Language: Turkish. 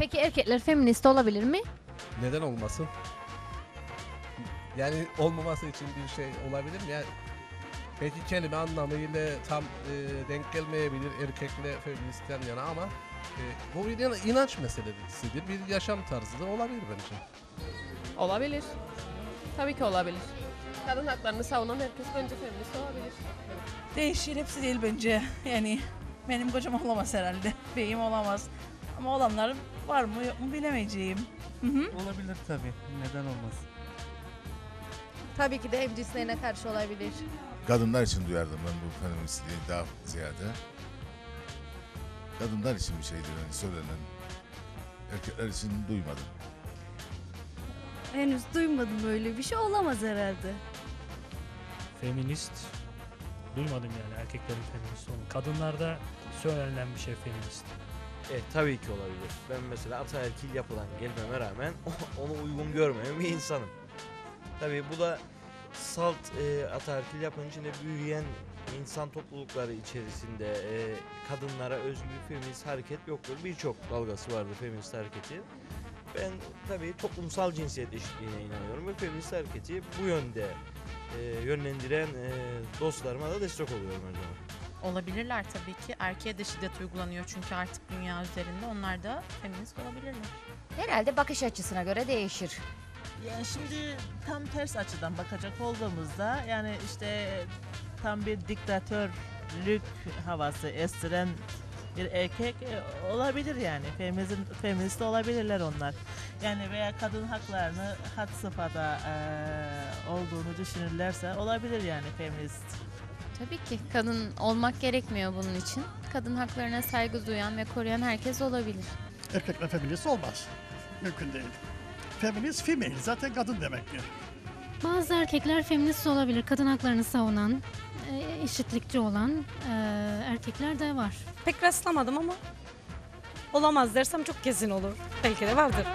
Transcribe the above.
Peki erkekler feminist olabilir mi? Neden olmasın? Yani olmaması için bir şey olabilir mi? Yani belki kelime anlamıyla tam e, denk gelmeyebilir erkekle feministten yana ama e, bu bir yana- inanç meselesidir. Bir yaşam tarzı da olabilir bence. Olabilir. Tabii ki olabilir. Kadın haklarını savunan herkes bence feminist olabilir. Değişir hepsi değil bence. Yani benim kocam olamaz herhalde. Beyim olamaz. Ama olanlar var mı yok mu bilemeyeceğim. Hı hı. Olabilir tabii. Neden olmaz? Tabii ki de hem cinslerine karşı olabilir. Kadınlar için duyardım ben bu feministliği daha ziyade. Kadınlar için bir şeydir hani söylenen. Erkekler için duymadım. Henüz duymadım öyle bir şey olamaz herhalde. Feminist duymadım yani erkeklerin feminist olduğunu. Kadınlarda söylenen bir şey feminist. Evet tabii ki olabilir. Ben mesela ataerkil yapılan gelmeme rağmen onu uygun görmeyen bir insanım. Tabii bu da salt e, ataerkil yapının içinde büyüyen insan toplulukları içerisinde e, kadınlara özgü bir feminist hareket yoktur. Birçok dalgası vardır feminist hareketi. Ben tabii toplumsal cinsiyet eşitliğine inanıyorum ve feminist hareketi bu yönde e, yönlendiren e, dostlarıma da destek oluyorum her zaman. Olabilirler tabii ki. Erkeğe de şiddet uygulanıyor çünkü artık dünya üzerinde onlar da feminist olabilirler. Herhalde bakış açısına göre değişir. Yani şimdi tam ters açıdan bakacak olduğumuzda yani işte tam bir diktatörlük havası estiren bir erkek e, olabilir yani. Feminizm, feminist olabilirler onlar. Yani veya kadın haklarını had safhada e, olduğunu düşünürlerse olabilir yani feminist. Tabii ki kadın olmak gerekmiyor bunun için. Kadın haklarına saygı duyan ve koruyan herkes olabilir. Erkekler feminist olmaz. Mümkün değil. Feminist female zaten kadın demektir. Bazı erkekler feminist olabilir. Kadın haklarını savunan, e, eşitlikçi olan e, erkekler de var. Pek rastlamadım ama olamaz dersem çok kesin olur. Belki de vardır.